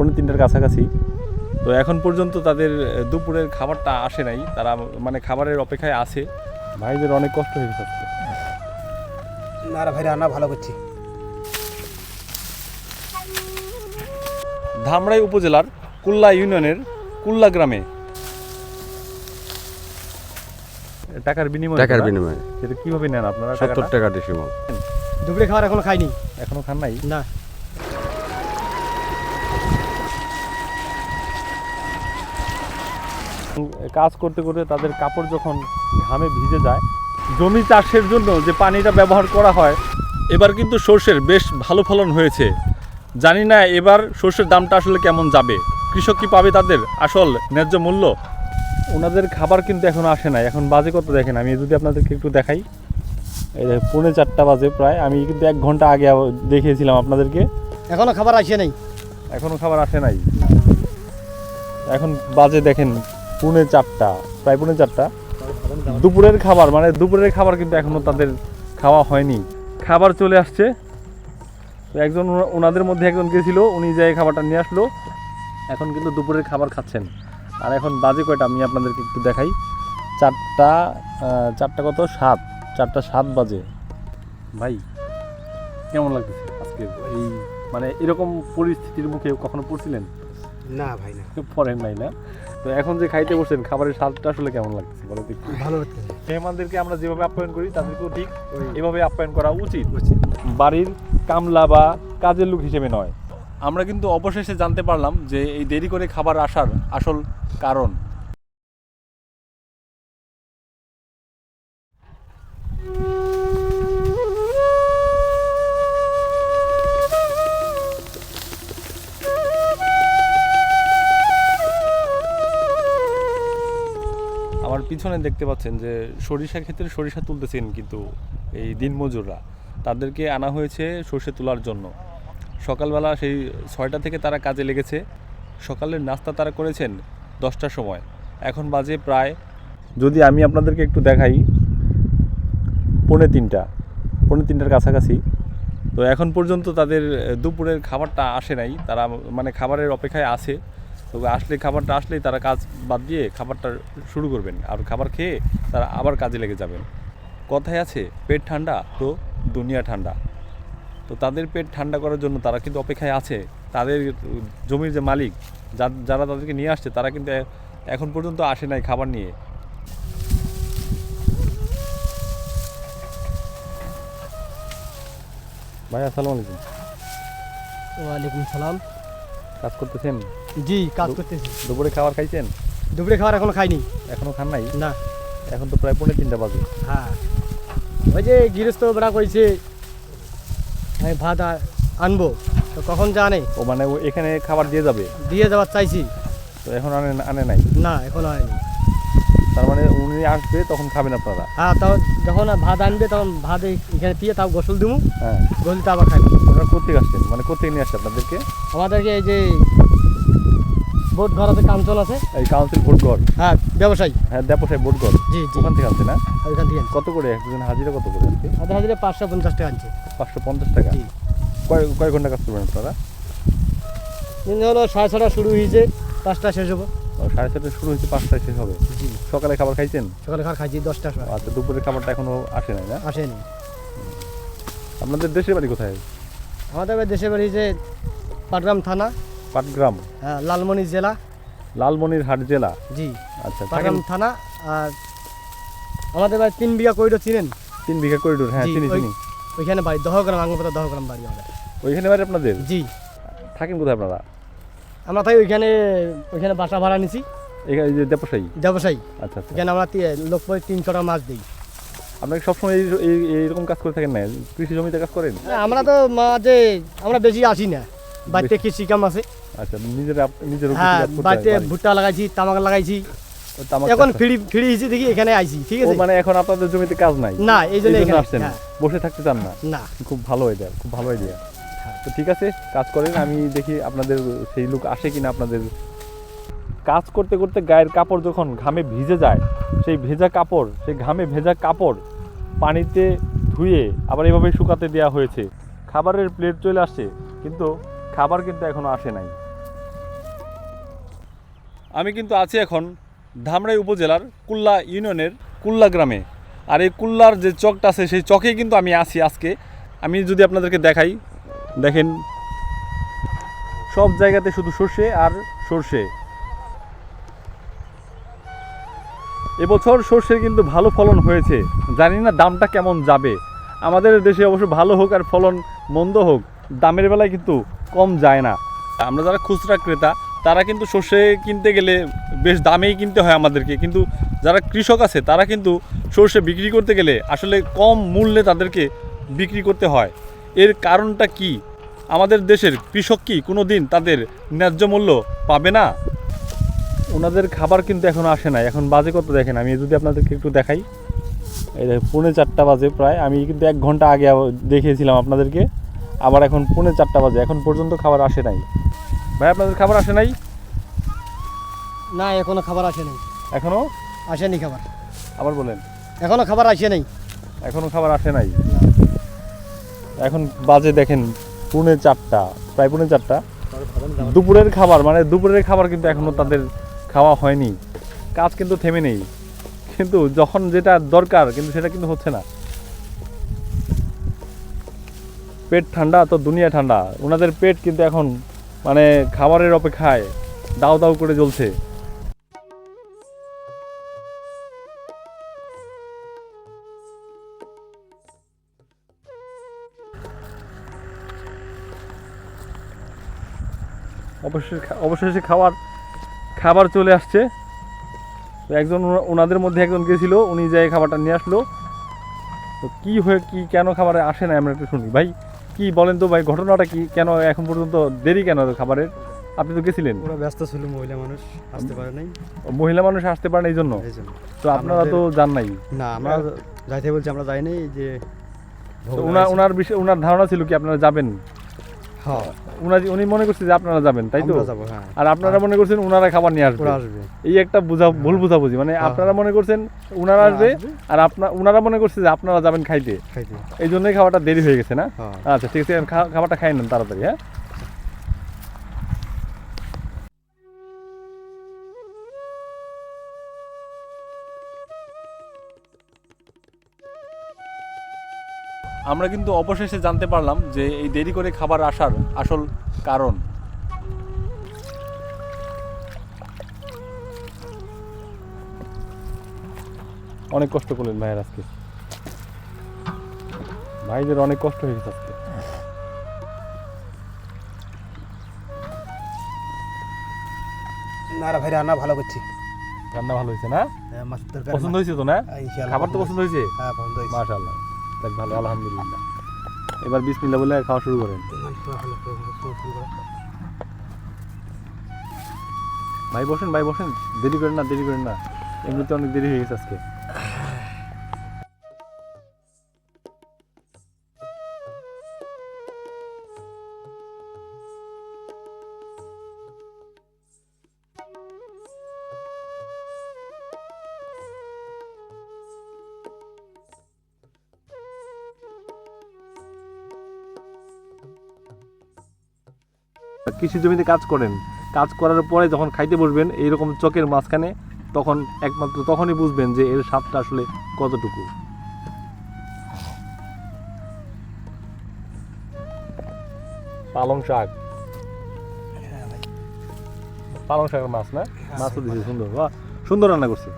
পৌনে তিনটার কাছাকাছি। তো এখন পর্যন্ত তাদের দুপুরের খাবারটা আসে নাই। তারা মানে খাবারের অপেক্ষায় আছে। ভাইদের অনেক কষ্ট হয়ে গেছে। না ভাই রান্না ভালো করছি। ধামরাই উপজেলার কুল্লা ইউনিয়নের কুল্লা গ্রামে। টাকার বিনিময় টাকার বিনিময়ে। সেটা কীভাবে নেন আপনারা সত্তর টাকাটা? টাকা ডিসিমল দুপুরে খাবার এখনও খাইনি। এখনও খান নাই? না। কাজ করতে করতে তাদের কাপড় যখন ঘামে ভিজে যায় জমি চাষের জন্য যে পানিটা ব্যবহার করা হয় এবার কিন্তু সর্ষের বেশ ভালো ফলন হয়েছে। জানি না এবার সর্ষের দামটা আসলে কেমন যাবে। কৃষক কি পাবে তাদের আসল ন্যায্য মূল্য? ওনাদের খাবার কিন্তু এখন আসে না এখন বাজে কত দেখেন? আমি যদি আপনাদেরকে একটু দেখাই। পৌনে চারটা বাজে প্রায়। আমি কিন্তু এক ঘণ্টা আগে দেখিয়েছিলাম আপনাদেরকে। এখনও খাবার আসে নাই। এখনও খাবার আসে নাই। এখন বাজে দেখেন পুনে চারটা প্রায় পুনে চারটা। দুপুরের খাবার মানে দুপুরের খাবার কিন্তু এখনও তাদের খাওয়া হয়নি। খাবার চলে আসছে। তো একজন ওনা- ওনাদের মধ্যে একজন গেছিল উনি যে খাবারটা নিয়ে আসলো। এখন কিন্তু দুপুরের খাবার খাচ্ছেন। আর এখন বাজে কয়টা? আমি আপনাদেরকে একটু দেখাই। চারটা চারটা কত? সাত। চারটা সাত বাজে। ভাই কেমন লাগতেছে আজকে? এই মানে এরকম পরিস্থিতির মুখে কখনো পড়ছিলেন? না ভাই না। পড়েন নাই না? তো এখন যে খাইতে বসেন খাবারের স্বাদটা আসলে কেমন লাগছে? বলো তো ভালো হচ্ছে মেহমানদেরকে আমরা যেভাবে আপ্যায়ন করি তাদেরকেও ঠিক এভাবে আপ্যায়ন করা উচিত। বাড়ির কামলা বা কাজের লোক হিসেবে নয়। আমরা কিন্তু অবশেষে জানতে পারলাম যে এই দেরি করে খাবার আসার আসল কারণ। পিছনে দেখতে পাচ্ছেন যে সরিষা ক্ষেত্রে সরিষা তুলতেছেন কিন্তু এই দিনমজুররা তাদেরকে আনা হয়েছে সর্ষে তোলার জন্য। সকালবেলা সেই ছয়টা থেকে তারা কাজে লেগেছে। সকালের নাস্তা তারা করেছেন দশটার সময়। এখন বাজে প্রায়, যদি আমি আপনাদেরকে একটু দেখাই, পৌনে তিনটা। পৌনে তিনটার কাছাকাছি। তো এখন পর্যন্ত তাদের দুপুরের খাবারটা আসে নাই। তারা মানে খাবারের অপেক্ষায় আছে। তবে আসলে খাবারটা আসলেই তারা কাজ বাদ দিয়ে খাবারটা শুরু করবেন। আর খাবার খেয়ে তারা আবার কাজে লেগে যাবেন। কথায় আছে পেট ঠান্ডা তো দুনিয়া ঠান্ডা। তো তাদের পেট ঠান্ডা করার জন্য তারা কিন্তু অপেক্ষায় আছে। তাদের জমির যে মালিক যারা তাদেরকে নিয়ে আসছে তারা কিন্তু এখন পর্যন্ত আসে নাই খাবার নিয়ে। ভাই আসসালামু আলাইকুম। ওয়ালাইকুম সালাম। কাজ করতেছেন? জি কাজ করতেছি। দুপুরে খাবার খাইছেন? দুপুরে খাবার এখনও খাইনি। এখনও খান নাই? না। এখন তো প্রায় পনেরো তিনটা বাজে। হ্যাঁ। ওই যে গৃহস্থ বেড়া কইছে আমি ভাত আনব। তো কখন জানে ও মানে ও এখানে খাবার দিয়ে যাবে? দিয়ে যাওয়ার চাইছি। তো এখন আনে আনে নাই? না এখনও হয়নি তার মানে উনি আসবে তখন খাবেন আপনারা? হ্যাঁ তাও যখন ভাত আনবে তখন ভাত এখানে দিয়ে তাও গোসল দিবো হ্যাঁ। গোসল আবার খাইবো ওনারা কোথেকে আসছেন? মানে কোথেকে নিয়ে আসছে আপনাদেরকে? আমাদেরকে এই যে বোট ঘর আছে কাঞ্চন আছে? এই কাউন্সিল ভোটঘর হ্যাঁ ব্যবসায়ী। হ্যাঁ দেপোসাই ভোটঘর জি জি। ওখান থেকে আসছে না ওইখান থেকে কত করে? একজন হাজিরা কত করে আজকে আমাদের হাজিরে পাঁচশো পঞ্চাশ টাকা আনছে। পাঁচশো পঞ্চাশ টাকা? কয় কয় ঘণ্টা কাজ করবেন আপনারা? হলো সাড়ে ছটা শুরু হয়েছে পাঁচটা শেষ হব। সাড়ে ছটা শুরু হয়েছে পাঁচটায় শেষ হবে? সকালে খাবার খাইছেন? সকালে খাবার খাইছি দশটার সময়। আচ্ছা দুপুরের খাবারটা এখনও আসে নাই না? আসেনি। আপনাদের দেশের বাড়ি কোথায়? আমাদের এবার দেশে বাড়ি যে পাটগ্রাম থানা। পাটগ্রাম? হ্যাঁ, লালমনি জেলা। লালমনিরহাট জেলা? জি। আচ্ছা পাটগ্রাম থানা আর আমাদের বাড়ি তিন বিঘা কইরো চিনেন? তিন বিঘা করিডোর হ্যাঁ চিনি চিনি। ওইখানে বাড়ি দহগ্রাম আঙ্গপাতা দহগ্রাম বাড়ি আমাদের। ওইখানে বাড়ি আপনাদের? জি। থাকেন কোথায় আপনারা? আমরা তাই ওইখানে ওইখানে বাসা ভাড়া নিছি। এখানে যে দেপোসাই ব্যবসায়ী আচ্ছা আচ্ছা। এখানে আমরা লোক পরে তিন ছটা মাছ দিই। আপনাকে সবসময় এই এই- এইরকম কাজ করে থাকেন না? কৃষি জমিতে কাজ করেন? আমরা তো মাঝে আমরা বেশি আসি না। বাড়িতে কৃষি কাম আছে। আচ্ছা নিজের নিজের হ্যাঁ বাড়িতে ভুট্টা লাগাইছি তামাক লাগাইছি। এখন। ফিরি ফিরি দেখি এখানে আইছি ঠিক আছে? মানে এখন আপনাদের জমিতে কাজ নাই? না এই জন্য এখানে আসছেন হ্যাঁ, বসে থাকতে চান না? না। খুব ভালো আইডিয়া খুব ভালো আইডিয়া হ্যাঁ। তো ঠিক আছে কাজ করেন আমি দেখি আপনাদের সেই লোক আসে কিনা আপনাদের। কাজ করতে করতে গায়ের কাপড় যখন ঘামে ভিজে যায় সেই ভেজা কাপড় সেই ঘামে ভেজা কাপড় পানিতে ধুয়ে আবার এভাবে শুকাতে দেওয়া হয়েছে। খাবারের প্লেট চলে আসছে কিন্তু খাবার কিন্তু এখনও আসে নাই। আমি কিন্তু আছি এখন ধামরাই উপজেলার কুল্লা ইউনিয়নের কুল্লা গ্রামে। আর এই কুল্লার যে চকটা আছে, সেই চকেই কিন্তু আমি আছি আজকে। আমি যদি আপনাদেরকে দেখাই, দেখেন। সব জায়গাতে শুধু সর্ষে আর সর্ষে। এবছর সর্ষের কিন্তু ভালো ফলন হয়েছে। জানি না দামটা কেমন যাবে। আমাদের দেশে অবশ্য ভালো হোক আর ফলন মন্দ হোক, দামের বেলায় কিন্তু কম যায় না। আমরা যারা খুচরা ক্রেতা, তারা কিন্তু সর্ষে কিনতে গেলে বেশ দামেই কিনতে হয় আমাদেরকে। কিন্তু যারা কৃষক আছে, তারা কিন্তু সর্ষে বিক্রি করতে গেলে আসলে কম মূল্যে তাদেরকে বিক্রি করতে হয়। এর কারণটা কি? আমাদের দেশের কৃষক কি কোনো দিন তাদের ন্যায্য মূল্য পাবে না? ওনাদের খাবার কিন্তু এখন আসে না এখন বাজে কত দেখেন? আমি যদি আপনাদেরকে একটু দেখাই। এই পৌনে চারটা বাজে প্রায়। আমি কিন্তু এক ঘণ্টা আগে দেখিয়েছিলাম আপনাদেরকে। আবার এখন পৌনে চারটা বাজে এখন পর্যন্ত খাবার আসে নাই। ভাই আপনাদের খাবার আসে নাই? না এখনও খাবার আসে নাই। এখনও আসেনি খাবার। আবার বলেন। এখনও খাবার আসে নাই। এখনও খাবার আসে নাই। এখন বাজে দেখেন পুনে চারটা প্রায় পুনে চারটা। দুপুরের খাবার মানে দুপুরের খাবার কিন্তু এখনও তাদের খাওয়া হয়নি। কাজ কিন্তু থেমে নেই। কিন্তু যখন যেটা দরকার কিন্তু সেটা কিন্তু হচ্ছে না। পেট ঠান্ডা, তো দুনিয়া ঠান্ডা। ওনাদের পেট কিন্তু এখন মানে খাবারের অপেক্ষায় দাও দাও করে জ্বলছে। অবশেষে অবশেষে খাবার খাবার চলে আসছে। একজন ওনা- ওনাদের মধ্যে একজন গেছিল, উনি যাই খাবারটা নিয়ে আসলো। তো কি হয়ে, কি, কেন খাবারে আসে না, আমরা একটু শুনি। ভাই কি বলেন তো ভাই ঘটনাটা কি কেন এখন পর্যন্ত দেরি কেন খাবারের? আপনি তো গেছিলেন। ওরা ব্যস্ত ছিল মহিলা মানুষ আসতে পারে নাই। মহিলা মানুষ আসতে এই জন্য? এই জন্য। তো আপনারা তো জান নাই? না আমরা যাইতে বলছি আমরা যাইনি যে ওনার ওনার বিষয়ে ওনার ধারণা ছিল কি আপনারা যাবেন? হ্যাঁ উনি মনে করছে যে আপনারা যাবেন তাই তো? হ্যাঁ। আর আপনারা মনে করছেন ওনারা খাবার নিয়ে আসবে। এই একটা বুঝা ভুল বুঝাবুঝি মানে হ্যাঁ। আপনারা মনে করছেন উনারা আসবে আসবে। আর আপনার উনারা মনে করছে যে আপনারা যাবেন খাইতে। এই জন্যই খাবারটা দেরি হয়ে গেছে না? হ্যাঁ। আচ্ছা ঠিক আছে খাবারটা খাই নেন তাড়াতাড়ি হ্যাঁ? আমরা কিন্তু অবশেষে জানতে পারলাম যে এই দেরি করে খাবার আসার আসল কারণ। অনেক কষ্ট করলেন ভাইয়ের আজকে। ভাইদের অনেক কষ্ট হয়ে গেছে আজকে। না ভাই রান্না ভালো করছি। রান্না ভালো হয়েছে না? হ্যাঁ, পছন্দ হয়েছে তো না? খাবার তো পছন্দ হয়েছে। হ্যাঁ পছন্দ দেখ ভালো আলহামদুলিল্লাহ। এবার বিসমিল্লাহ বলে খাওয়া শুরু করেন। ভাই বসেন ভাই বসেন। দেরি করেন না দেরি করেন না। এমনিতে অনেক দেরি হয়ে গেছে আজকে। কৃষি জমিতে কাজ করেন। কাজ করার পরে যখন খাইতে বসবেন এইরকম চকের মাঝখানে তখন একমাত্র তখনই বুঝবেন যে এর স্বাদটা আসলে কতটুকু। পালং শাক। পালং শাকের মাছ না? মাছও দিয়েছে সুন্দর। বা সুন্দর রান্না করছে।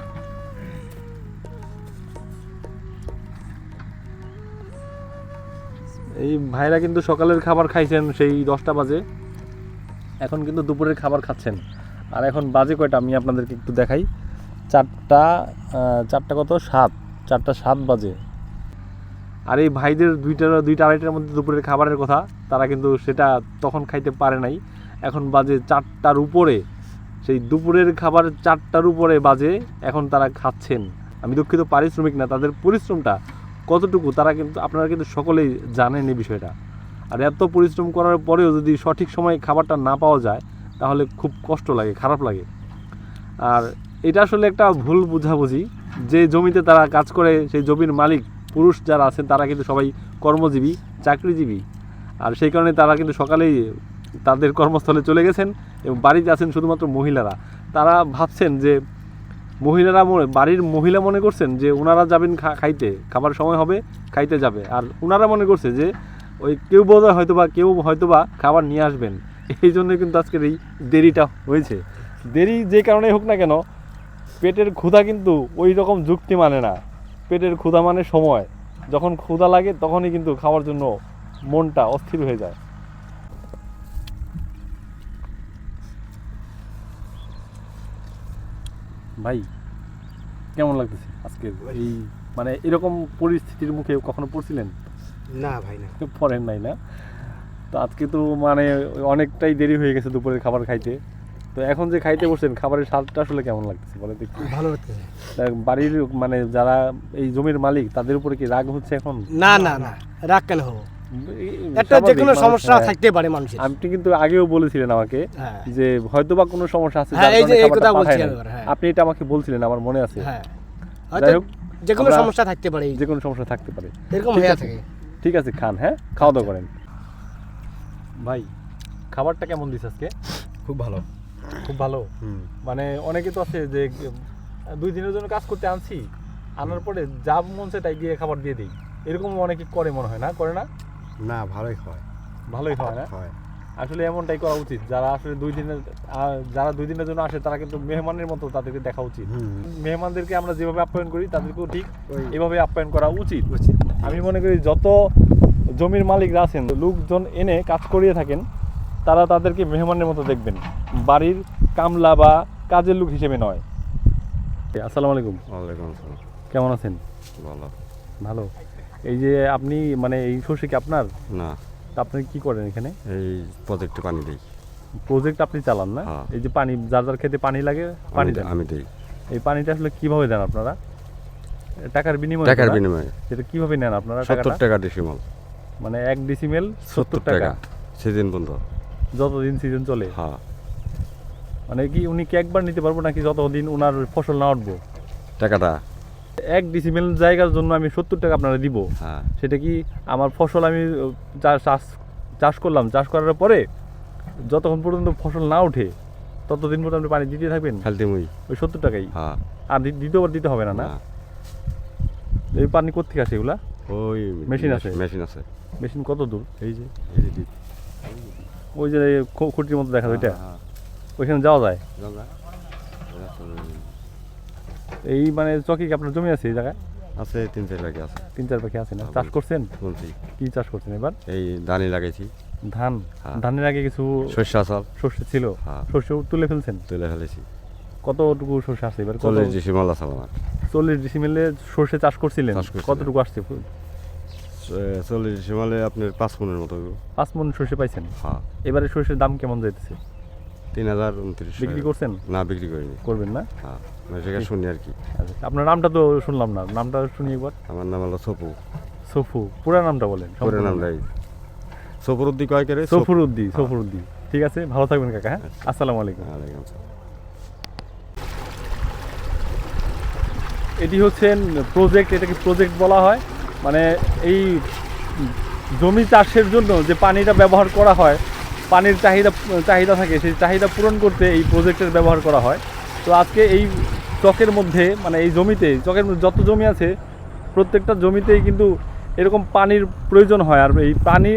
এই ভাইরা কিন্তু সকালের খাবার খাইছেন সেই দশটা বাজে। এখন কিন্তু দুপুরের খাবার খাচ্ছেন। আর এখন বাজে কয়টা? আমি আপনাদেরকে একটু দেখাই। চারটা চারটা কত? সাত। চারটা সাত বাজে। আর এই ভাইদের দুইটা দুইটা আড়াইটার মধ্যে দুপুরের খাবারের কথা, তারা কিন্তু সেটা তখন খাইতে পারে নাই। এখন বাজে চারটার উপরে। সেই দুপুরের খাবার চারটার উপরে বাজে, এখন তারা খাচ্ছেন। আমি দুঃখিত, পারিশ্রমিক না, তাদের পরিশ্রমটা কতটুকু, তারা কিন্তু, আপনারা কিন্তু সকলেই জানেন এই বিষয়টা। আর এত পরিশ্রম করার পরেও যদি সঠিক সময়ে খাবারটা না পাওয়া যায়, তাহলে খুব কষ্ট লাগে, খারাপ লাগে। আর এটা আসলে একটা ভুল বুঝাবুঝি। যে জমিতে তারা কাজ করে, সেই জমির মালিক, পুরুষ যারা আছেন, তারা কিন্তু সবাই কর্মজীবী, চাকরিজীবী। আর সেই কারণে তারা কিন্তু সকালেই তাদের কর্মস্থলে চলে গেছেন এবং বাড়িতে আছেন শুধুমাত্র মহিলারা। তারা ভাবছেন যে মহিলারা বাড়ির মহিলা মনে করছেন যে, ওনারা যাবেন খাইতে, খাবার সময় হবে, খাইতে যাবে। আর ওনারা মনে করছে যে ওই কেউ বোধ হয়তো বা কেউ হয়তো বা খাবার নিয়ে আসবেন। এই জন্যই কিন্তু আজকের এই দেরিটা হয়েছে। দেরি যে কারণে হোক না কেন, পেটের ক্ষুধা কিন্তু ওই রকম যুক্তি মানে না। পেটের ক্ষুধা মানে সময়। যখন ক্ষুধা লাগে, তখনই কিন্তু খাওয়ার জন্য মনটা অস্থির হয়ে যায়। ভাই, কেমন লাগতেছে আজকে এই মানে এরকম পরিস্থিতির মুখে কখনো পড়ছিলেন? না ভাই না। পড়েন নাই না। তো আজকে তো মানে অনেকটাই দেরি হয়ে গেছে দুপুরের খাবার খাইতে। তো এখন যে খাইতে বসছেন খাবারের স্বাদটা আসলে কেমন লাগতেছে? বলে দেখি। ভালো হচ্ছে বাড়ির মানে যারা এই জমির মালিক তাদের উপরে কি রাগ হচ্ছে এখন? না না না রাগ কেন হব? একটা যে কোনো সমস্যা হ্যাঁ। থাকতে পারে মানুষের। আপনি কিন্তু আগেও বলেছিলেন আমাকে হ্যাঁ। যে হয়তো বা কোনো সমস্যা আছে হ্যাঁ, এই যে এই কথা বলছি আমি হ্যাঁ। আপনি এটা আমাকে বলছিলেন আমার মনে আছে। হ্যাঁ। যে কোনো সমস্যা থাকতে পারে। যে কোনো সমস্যা থাকতে পারে। এরকম হয়ে থাকে। ঠিক আছে খান হ্যাঁ? খাওয়া দাওয়া করেন। ভাই খাবারটা কেমন দিস আজকে? খুব ভালো। খুব ভালো? হুম। মানে অনেকে তো আছে যে দুই দিনের জন্য কাজ করতে আনছি আনার পরে যা মন চায় তাই দিয়ে খাবার দিয়ে দিই। এরকম অনেকে করে মনে হয় না? করে না? না ভালোই হয়। ভালোই হয় না? হয়। আসলে এমনটাই করা উচিত। যারা আসলে দুই দিনের যারা দুই দিনের জন্য আসে তারা কিন্তু মেহমানের মতো তাদেরকে দেখা উচিত। হুম। মেহমানদেরকে আমরা যেভাবে আপ্যায়ন করি তাদেরকেও ঠিক এভাবে আপ্যায়ন করা উচিত। উচিত। আমি মনে করি যত জমির মালিকরা আছেন লোকজন এনে কাজ করিয়ে থাকেন তারা তাদেরকে মেহমানের মতো দেখবেন। বাড়ির কামলা বা কাজের লোক হিসেবে নয়। আসসালামু আলাইকুম। ওয়ালাইকুম আসসালাম। কেমন আছেন? ভালো। ভালো। এই যে আপনি মানে এই সর্ষে কি আপনার? না। আপনি কি করেন এখানে? এই প্রজেক্টে পানি দিই। প্রজেক্ট আপনি চালান না? হ্যাঁ। এই যে পানি যার যার খেতে পানি লাগে পানি আমি- দেন। আমি দিই। এই পানিটা আসলে কীভাবে দেন আপনারা? টাকার বিনিময়ে টাকার না? বিনিময়ে। সেটা কীভাবে নেন আপনারা সত্তর টাকাটা? টাকা ডিসিমল মানে এক ডিসিমেল সত্তর টাকা। সিজন বন্ধ। যতদিন সিজন চলে। হ্যাঁ। মানে কি উনি কি একবার নিতে পারব নাকি যতদিন ওনার ফসল না উঠবো? টাকাটা এক ডিসিমেল জায়গার জন্য আমি সত্তর টাকা আপনারা দিব। হ্যাঁ। সেটা কি আমার ফসল আমি চাষ চাষ করলাম চাষ করার পরে যতক্ষণ পর্যন্ত ফসল না ওঠে ততদিন পর্যন্ত আপনি পানি দিতে থাকবেন? ওই সত্তর টাকাই। হ্যাঁ। আর দ্বি- দ্বিতীয়বার দিতে হবে না না। এই পানি কোথেকে আসে এগুলা? ওই মেশিন আছে? মেশিন আছে মেশিন কত দূর? এই যে। ওই যে খুঁটির মতো দেখা যায় ওইটা? হ্যাঁ, ওইখানে যাওয়া যায়। এই মানে চকি কি আপনার জমি আছে এই জায়গায়? আছে তিন চার পাখি আছে। তিন চার পাখি আছে না? চাষ করছেন? বলছি। কি চাষ করছেন এবার? এই ধানই লাগাইছি। ধান? হ্যাঁ। ধানের আগে কিছু শস্য আসাল শস্য ছিল। হ্যাঁ। শস্য তুলে ফেলছেন? তুলে ফেলেছি। কতটুকু শস্য আছে এবার? চল্লিশ ডিসিমাল আসাল আমার। চল্লিশ ডিসিমেলে সর্ষে চাষ করছিলেন? কতটুকু আসছে চল্লিশ ডিসিমালে আপনার পাঁচ মনের মতো পাঁচ মন সর্ষে পাইছেন? হ্যাঁ। এবারে সর্ষের দাম কেমন যাইতেছে? তিন হাজার উনত্রিশ। বিক্রি করছেন? না বিক্রি করিনি। করবেন না? হ্যাঁ। মানে সেখানে শুনি আর কি আচ্ছা আপনার নামটা তো শুনলাম না নামটা শুনি একবার। আমার নাম হলো সপু সফু পুরা নামটা বলেন পরে নামটাই সফরুদ্দি কয় করে সফরুদ্দি সফরুদ্দি। ঠিক আছে ভালো থাকবেন কাকা হ্যাঁ? আচ্ছা। আসসালামু আলাইকুম। ওয়ালাইকুম আসসালাম। এটি হচ্ছেন প্রজেক্ট এটাকে প্রজেক্ট বলা হয়? মানে এই জমি চাষের জন্য যে পানিটা ব্যবহার করা হয় পানির চাহিদা চাহিদা থাকে সেই চাহিদা পূরণ করতে এই প্রজেক্টের ব্যবহার করা হয়। তো আজকে এই চকের মধ্যে মানে এই জমিতে, চকের মধ্যে যত জমি আছে, প্রত্যেকটা জমিতেই কিন্তু এরকম পানির প্রয়োজন হয়। আর এই পানি,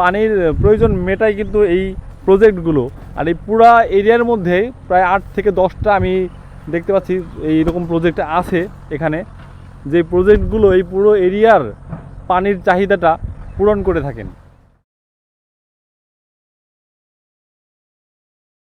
পানির প্রয়োজন মেটাই কিন্তু এই প্রজেক্টগুলো। আর এই পুরা এরিয়ার মধ্যে প্রায় আট থেকে দশটা আমি দেখতে পাচ্ছি এই এইরকম প্রজেক্ট আছে এখানে। যে প্রজেক্টগুলো এই পুরো এরিয়ার পানির চাহিদাটা পূরণ করে থাকেন।